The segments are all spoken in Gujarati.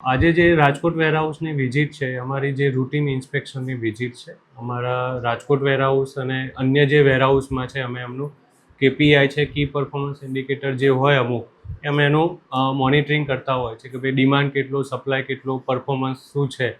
આજે જે રાજકોટ વેરહાઉસની વિઝિટ છે, અમારી જે રૂટીન ઇન્સ્પેક્શનની વિઝિટ છે, અમારા રાજકોટ વેરહાઉસ અને અન્ય જે વેરહાઉસમાં છે, અમે એમનું કેપીઆઈ છે કી પરફોર્મન્સ ઇન્ડિકેટર જે હોય અમુક અમે એનું મોનિટરિંગ કરતા હોય છે કે ભાઈ ડિમાન્ડ કેટલો સપ્લાય કેટલો પરફોર્મન્સ શું છે.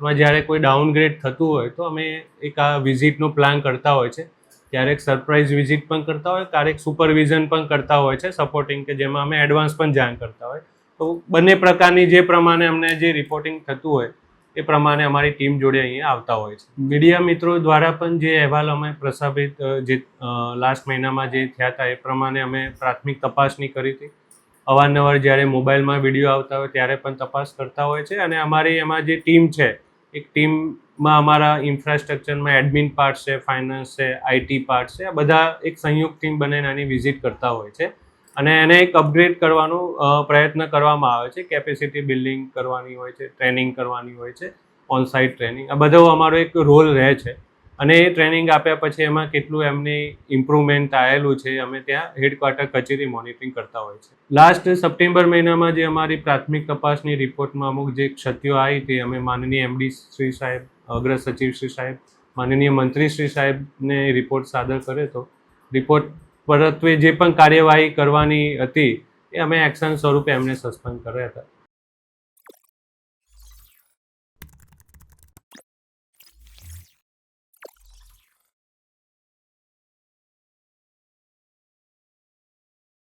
એમાં જ્યારે કોઈ ડાઉનગ્રેડ થતું હોય તો અમે એક આ વિઝિટનો પ્લાન કરતા હોય છે. ક્યારેક સરપ્રાઇઝ વિઝિટ પણ કરતા હોય ક્યારેક સુપરવિઝન પણ કરતા હોય છે સપોર્ટિંગ કે જેમાં અમે એડવાન્સ પણ જાણ કરતા હોય. તો બંને પ્રકારની જે પ્રમાણે અમને જે રિપોર્ટિંગ થતું હોય, એ પ્રમાણે અમારી ટીમ જોડે અહીંયા આવતા હોય છે. મીડિયા મિત્રો દ્વારા પણ જે અહેવાલ અમે પ્રસારિત જે લાસ્ટ મહિનામાં જે થયા હતા, એ પ્રમાણે અમે પ્રાથમિક તપાસની કરી હતી. અવારનવાર જ્યારે મોબાઈલમાં વીડિયો આવતા હોય, ત્યારે પણ તપાસ કરતા હોય છે અને અમારી એમાં જે ટીમ છે, એક ટીમમાં અમારા ઇન્ફ્રાસ્ટ્રક્ચરમાં એડમિન પાર્ટ છે ફાઇનાન્સ છે આઈટી પાર્ટ છે, આ બધા એક સંયુક્ત ટીમ બનાવીને આની વિઝિટ કરતા હોય છે. અને એને એક અપગ્રેડ કરવાનો પ્રયત્ન કરવામાં આવે છે. કેપેસિટી બિલ્ડિંગ કરવાની હોય છે ટ્રેનિંગ કરવાની હોય છે ઓન સાઇટ ટ્રેનિંગ આ બધો અમારો એક રોલ રહે છે. અને એ ટ્રેનિંગ આપ્યા પછી એમાં કેટલું એમની ઇમ્પ્રુવમેન્ટ આવેલું છે, અમે ત્યાં હેડક્વાર્ટર કચેરી મોનિટરિંગ કરતા હોય છે. લાસ્ટ સપ્ટેમ્બર મહિનામાં જે અમારી પ્રાથમિક તપાસની રિપોર્ટમાં અમુક જે ક્ષતિઓ આવી હતી, અમે માનનીય એમડી શ્રી સાહેબ, અગ્ર સચિવ શ્રી સાહેબ, માનનીય મંત્રી શ્રી સાહેબને રિપોર્ટ સાદર કર્યો હતો. રિપોર્ટ પરત્વે જે પણ કાર્યવાહી કરવાની હતી એ અમે એક્શન સ્વરૂપે એમને સસ્પેન્ડ કર્યા હતા.